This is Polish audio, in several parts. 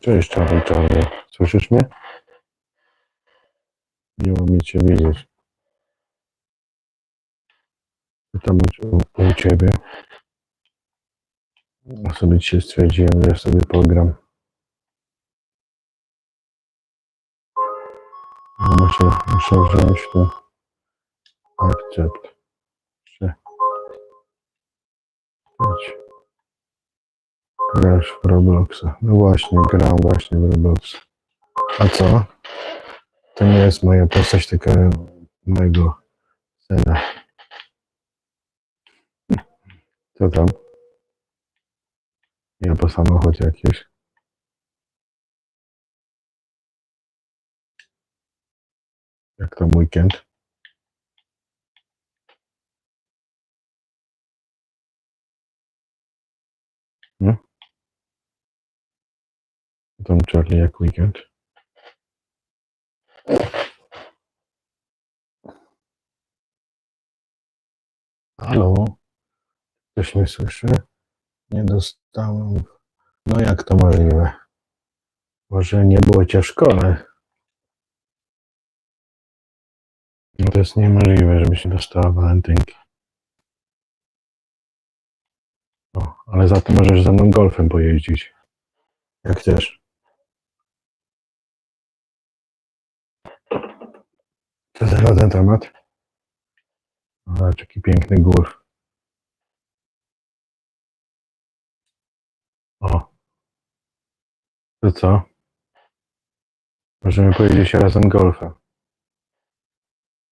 Cześć Czarny Czarny. Słyszysz mnie? Miło mi Cię widzieć. Witam u, u Ciebie. Ja sobie dzisiaj stwierdziłem, że sobie pogram. No, Muszę, muszę wziąć tu akcept. Jeszcze. Grasz w Robloxa. No właśnie, gram właśnie w Robloxa. A co? To nie jest moja postać, tylko mojego syna. Co tam? Ja po samochód jakiś. Jak tam weekend? Hmm? Tam Charlie jak weekend? Halo? Ktoś mnie słyszy? Nie dostałem. No jak to możliwe? Może nie było cię w szkole? No to jest niemożliwe, żebyś nie dostała walentynki. O, ale za to możesz ze mną golfem pojeździć. Jak chcesz. Co za ten temat? O, jaki piękny gór. O. To co? Możemy pojeździć razem golfem.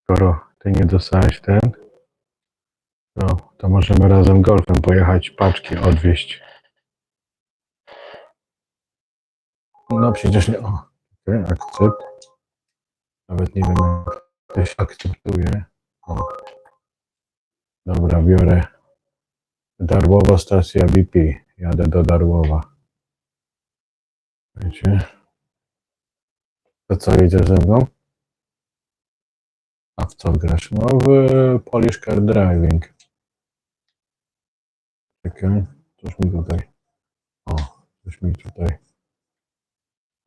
Skoro ty nie dostałeś ten, to, to możemy razem golfem pojechać, paczki odwieźć. No przecież nie. O, okej, akcept. Nawet nie wiem, jak ktoś akceptuje. O. Dobra, biorę. Darłowa stacja BP. Jadę do Darłowa. Wiecie? To co, jedziesz ze mną? A w co grasz? No w Polish Car Driving. Czekaj, coś mi tutaj. O, coś mi tutaj.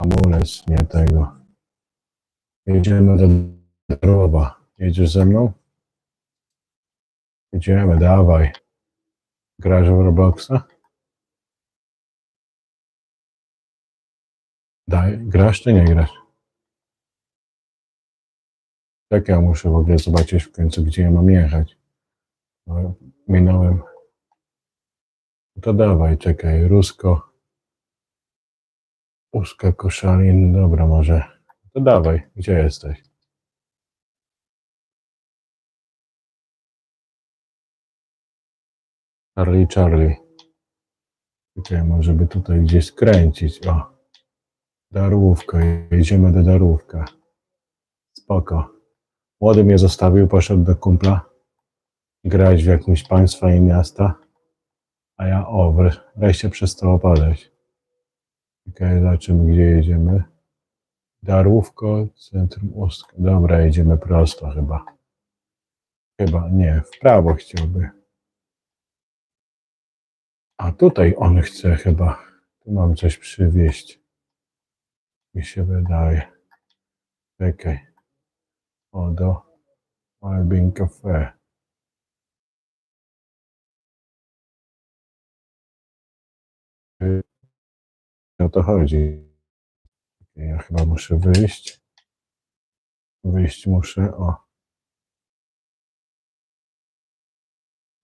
Hamulec, nie tego. Jedziemy do Darłowa. Jedziesz ze mną? Idziemy, dawaj. Grasz w Robloxa? Daj, grasz czy nie grasz? Tak, ja muszę w ogóle zobaczyć w końcu, gdzie ja mam jechać. No, minąłem. No To dawaj, czekaj, Rusko. Uska Koszalin, dobra może. To dawaj, gdzie jesteś? Charlie, Charlie. Czekaj, może by tutaj gdzieś skręcić. O, Darłówka, jedziemy do Darłówka. Spoko. Młody mnie zostawił, poszedł do kumpla grać w jakimś państwa i miasta. A ja, o, wreszcie wreszcie przestało padać. Czekaj, zobaczymy, gdzie jedziemy. Darłówko, centrum Ustka. Dobra, jedziemy prosto chyba. Chyba, nie, w prawo chciałby. A tutaj on chce chyba. Tu mam coś przywieźć. Mi się wydaje. Czekaj. O, do Albin Cafe. O to chodzi. Ja chyba muszę wyjść. Wyjść muszę. O.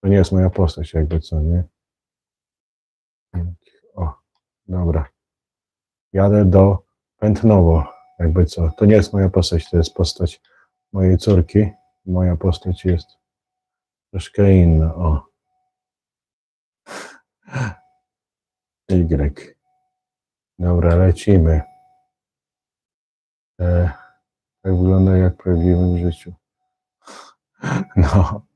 To nie jest moja postać, jakby co, nie? O, dobra. Jadę do Pętnowo, jakby co. To nie jest moja postać, to jest postać mojej córki. Moja postać jest troszkę inna. O. Y. Dobra, lecimy. E, tak wygląda jak w prawdziwym życiu. No.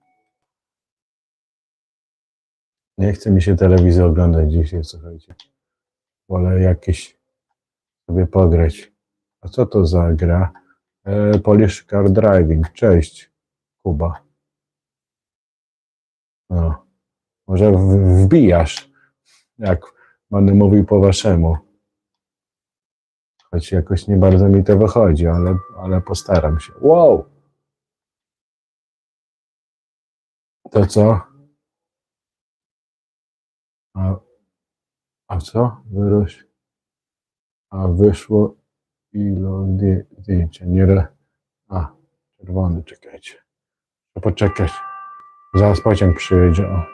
Nie chce mi się telewizji oglądać dzisiaj, słuchajcie. Wolę jakieś sobie pograć. A co to za gra? E, Polish Car Driving. Cześć, Kuba. No. Może wbijasz, jak będę mówił po waszemu. Choć jakoś nie bardzo mi to wychodzi, ale, ale postaram się. Wow! To co? A, a co? Wyroś. A wyszło ilo zdję- zdjęcia. Nie re... A, czerwony, czekajcie. To poczekać. Zaraz pociąg przyjedzie. O.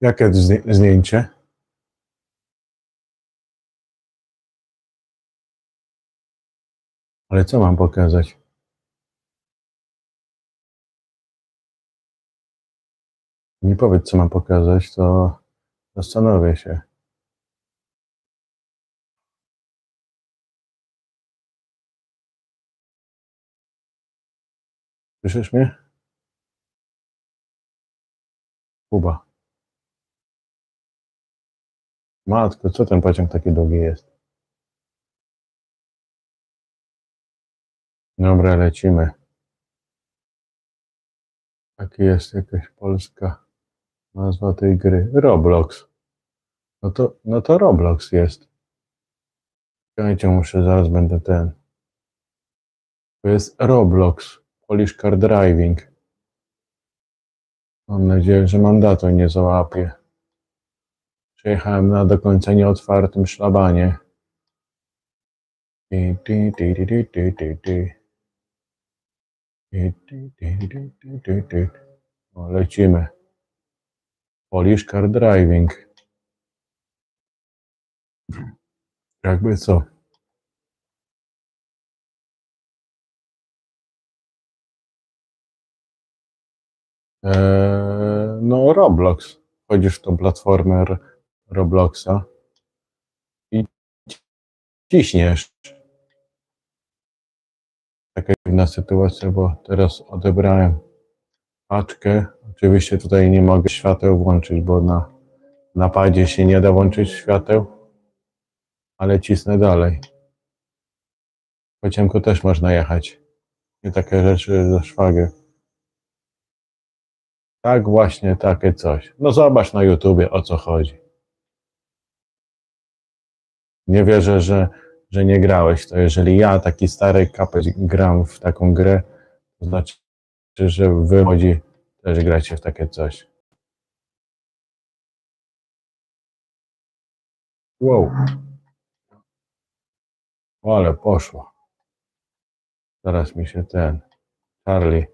Jakie zdję- zdjęcie? Ale co mam pokazać? Nie powiedz, co mam pokazać, to zastanowię się. Słyszysz mnie? Kuba. Matko, co ten pociąg taki długi jest? Dobra, lecimy. Jaki jest jakaś polska nazwa tej gry? Roblox. No to, no to Roblox jest. Czekajcie, muszę, zaraz będę ten. To jest Roblox. Polish Car Driving. Mam nadzieję, że mandatu nie załapie. Przyjechałem na do końca nieotwartym szlabanie. Lecimy. Polish Car Driving. Jakby co? Eee, no, Roblox. Wchodzisz w tą platformę Robloxa i ciśniesz. Taka dziwna sytuacja, bo teraz odebrałem paczkę. Oczywiście tutaj nie mogę świateł włączyć, bo na napadzie się nie da włączyć świateł, ale cisnę dalej. Po ciemku też można jechać. I takie rzeczy ze szwagier. Tak, właśnie takie coś. No zobacz na YouTubie o co chodzi. Nie wierzę, że, że nie grałeś. To jeżeli ja, taki stary kapeć, gram w taką grę, to znaczy, że wy młodzi też gracie w takie coś. Wow. Ale poszło. Zaraz mi się ten. Charlie,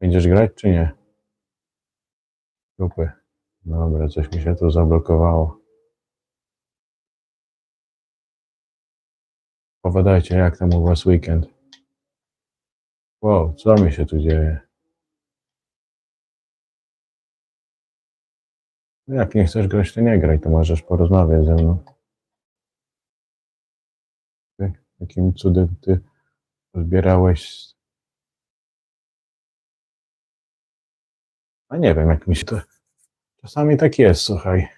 będziesz grać czy nie? Dupy. Dobra, coś mi się tu zablokowało. Powiadajcie, jak tam u was weekend? Wow, co mi się tu dzieje? Jak nie chcesz grać, to nie graj, to możesz porozmawiać ze mną. Ty, Jakim cudem ty zbierałeś... A nie wiem, jak mi się to... Czasami tak jest, słuchaj.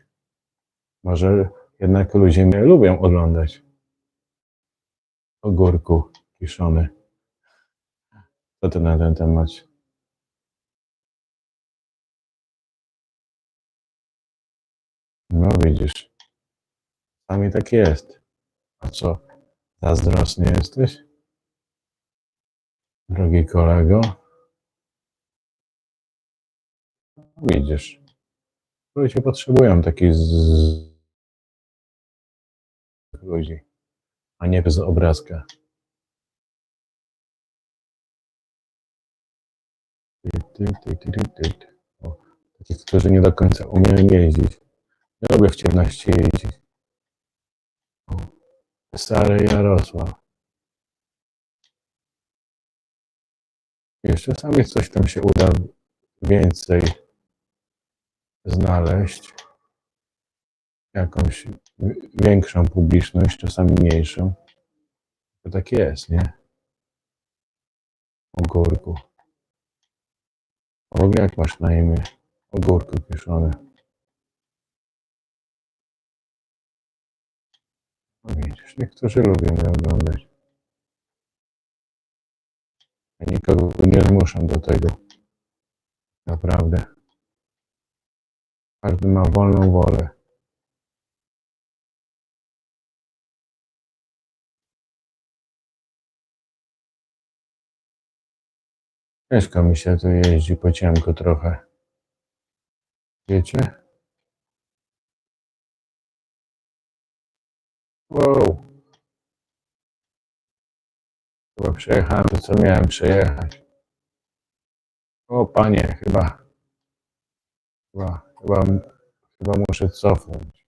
Może jednak ludzie mnie lubią oglądać. Ogórku kiszony. Co ty na ten temat? No widzisz. Czasami tak jest. A co? Zazdrosny jesteś? Drogi kolego? Widzisz. Ludzie potrzebują takich z... ludzi, a nie bez obrazka. Ty, ty, ty, ty, ty, ty. O, takich, którzy nie do końca umieją jeździć. Nie lubię w ciemności jeździć. Stary Jarosław. Jeszcze czasami coś tam się uda więcej znaleźć. Jakąś wi- większą publiczność, czasami mniejszą. To tak jest, nie? Ogórku. W ogóle jak masz na imię? Ogórku kiszony. No widzisz, niektórzy lubią mnie oglądać. Ja nikogo nie zmuszam do tego. Naprawdę. Każdy ma wolną wolę. Ciężko mi się tu jeździ po ciemku trochę. Wiecie? Wow. Chyba przejechałem to, co miałem przejechać. O, panie, chyba. Chyba, chyba, chyba muszę cofnąć.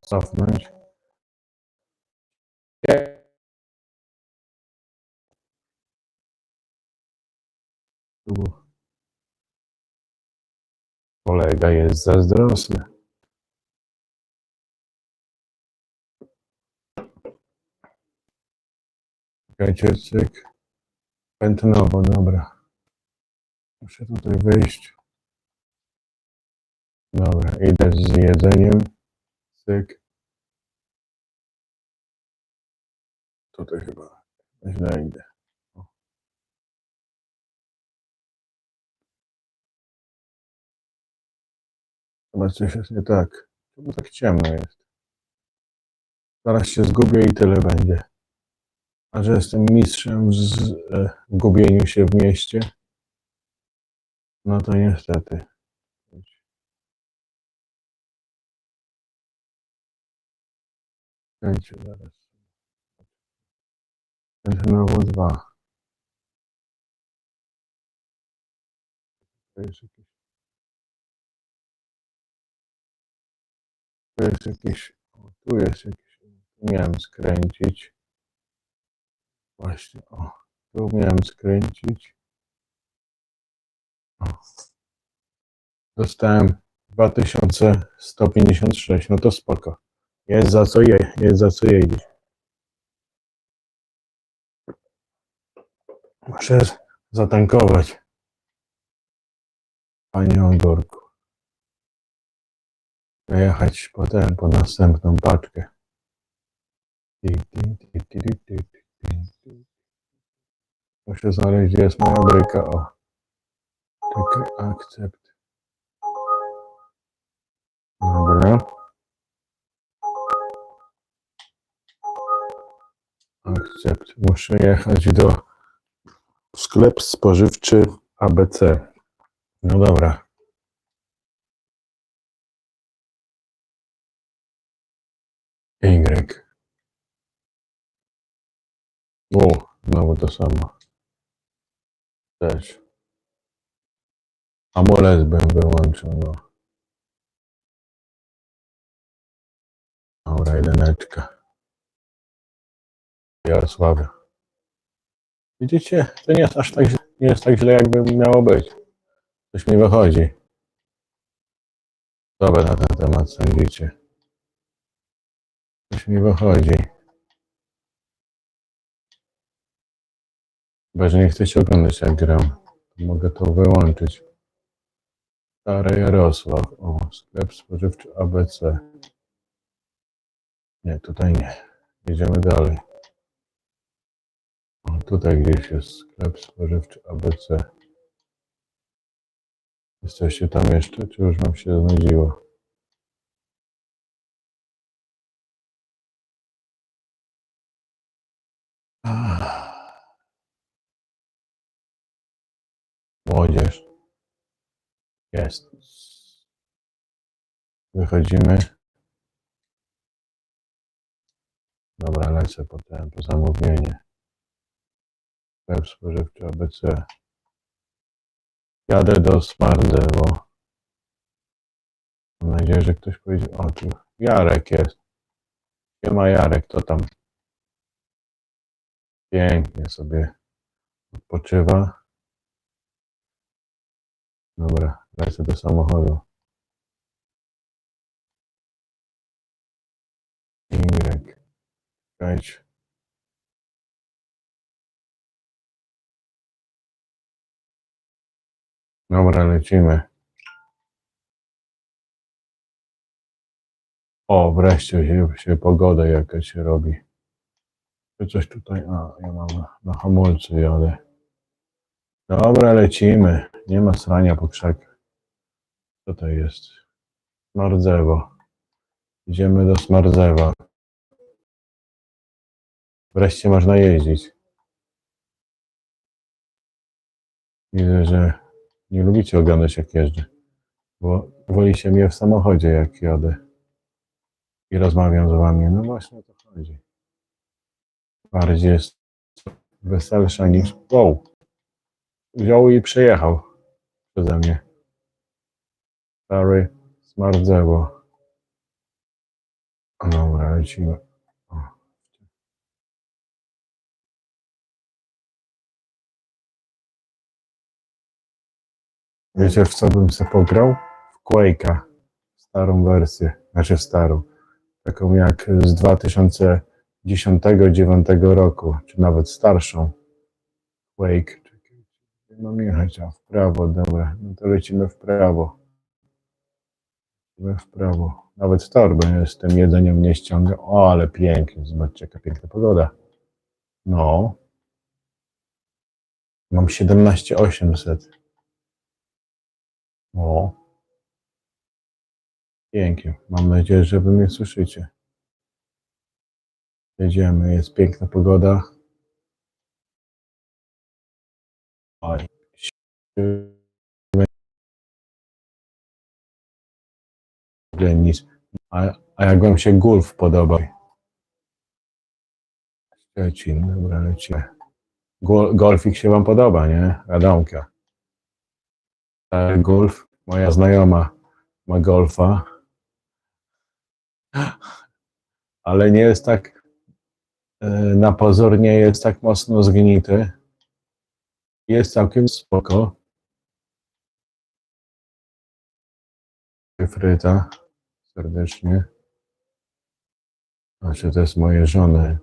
Cofnąć. Kolega jest zazdrosny. Czekajcie, cyk. Pętnowo, dobra. Muszę tutaj wyjść. Dobra, idę z jedzeniem. Cyk. Tutaj chyba źle idę. Chyba coś jest nie tak. Czemu tak ciemno jest? Zaraz się zgubię i tyle będzie. A że jestem mistrzem z, e, gubieniu się w mieście, no to niestety. Kręciu zaraz. Znowu dwa. To jest jakieś. Tu jest jakieś. O, tu jest jakieś. Tu miałem skręcić. Właśnie, o. Tu miałem skręcić. O. Dostałem 2156. No to spoko. Jest za co je, jest za co jeździć. Muszę zatankować. Panie Ogorku. Jechać potem po następną paczkę. Ty, ty, ty, ty, ty, ty, ty. Muszę znaleźć, gdzie jest moja bryka. O. Czekaj, akcept. Dobra. Akcept. Muszę jechać do sklep spożywczy ABC. No dobra. Y. O, znowu to samo. Też. Amulet bym wyłączył, no. Dobra, jedyneczka. Jarosławia. Widzicie, to nie jest aż tak, nie jest tak źle, jakby miało być. Coś mi wychodzi. Dobra na ten temat sądzicie. Coś mi wychodzi. Chyba, że nie chcecie oglądać jak gram. Mogę to wyłączyć. Stary Jarosław. O, sklep spożywczy ABC. Nie, tutaj nie. Jedziemy dalej. O, tutaj gdzieś jest sklep spożywczy ABC. Jesteście tam jeszcze, czy już wam się znudziło? Ah. Młodzież. Jest. Wychodzimy. Dobra, lecę potem po zamówienie. Sklep spożywczy ABC. Jadę do Smardewo. Mam nadzieję, że ktoś powiedział. O, tu Jarek jest. Nie ma Jarek, to tam pięknie sobie odpoczywa. Dobra, lecę do samochodu. Y. Dobra, lecimy. O, wreszcie się, się pogoda jakaś się robi. Czy coś tutaj, a ja mam na, na hamulcu jadę. Dobra, lecimy. Nie ma srania po krzakach. Co to jest? Smardzewo. Idziemy do Smardzewa. Wreszcie można jeździć. Widzę, że nie lubicie oglądać jak jeżdżę, bo wolicie mnie w samochodzie jak jadę i rozmawiam z wami. No właśnie o to chodzi. Bardziej jest weselsza niż... Wow! Wziął i przejechał przeze mnie. Stary smardzeło. Dobra, lecimy. Wiecie w co bym sobie pograł? W Quake'a. Starą wersję. Znaczy starą. Taką jak z 2010-2009 roku. Czy nawet starszą. Quake. Gdzie mam jechać? A w prawo, dobra. No to lecimy w prawo. Lecimy w prawo. Nawet torbę z tym jedzeniem nie ściąga. O, ale pięknie. Zobaczcie, jaka piękna pogoda. No. Mam 17800. O. Pięknie. Mam nadzieję, że wy mnie słyszycie. Jedziemy, jest piękna pogoda. Nic. A, a jak wam się golf podoba? Szczecin, dobra, lecimy. Gol, golfik się wam podoba, nie? Radomka. Golf, moja znajoma ma golfa, ale nie jest tak, e, na pozór nie jest tak mocno zgnity. Jest całkiem spoko. Fryta, serdecznie. Znaczy to jest moje żony.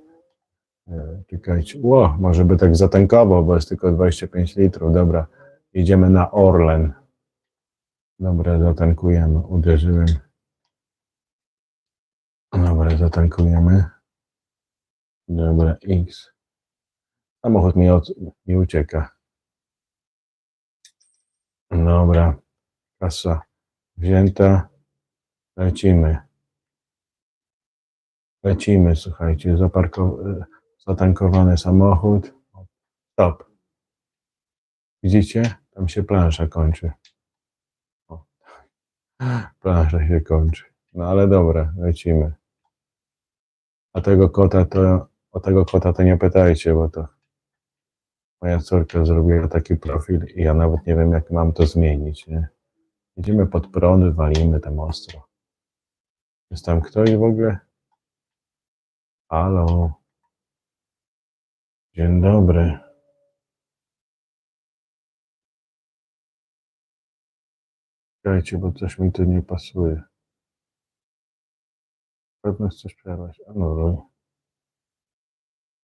E, Czekajcie. Ło, może by tak zatankował, bo jest tylko 25 litrów. Dobra, jedziemy na Orlen. Dobra, zatankujemy. Uderzyłem. Dobra, zatankujemy. Dobra, X. Samochód mi, od, ucieka. Dobra, kasa wzięta. Lecimy. Lecimy, słuchajcie, zatankowany samochód. Stop. Widzicie? Tam się plansza kończy. O. Plansza się kończy. No ale dobra, lecimy. A tego kota to, o tego kota to nie pytajcie, bo to moja córka zrobiła taki profil i ja nawet nie wiem, jak mam to zmienić, nie? Idziemy pod prądy, walimy tam ostro. Jest tam ktoś w ogóle? Halo. Dzień dobry. Czekajcie, bo coś mi tu nie pasuje. Pewno chcesz przerwać. A no, no.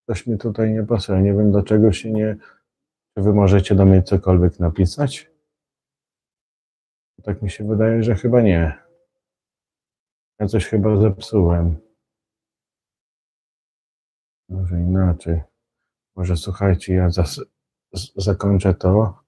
Coś mi tutaj nie pasuje. Nie wiem, dlaczego się nie... Czy wy możecie do mnie cokolwiek napisać? Tak mi się wydaje, że chyba nie. Ja coś chyba zepsułem. Może inaczej. Może słuchajcie, ja zas- z- zakończę to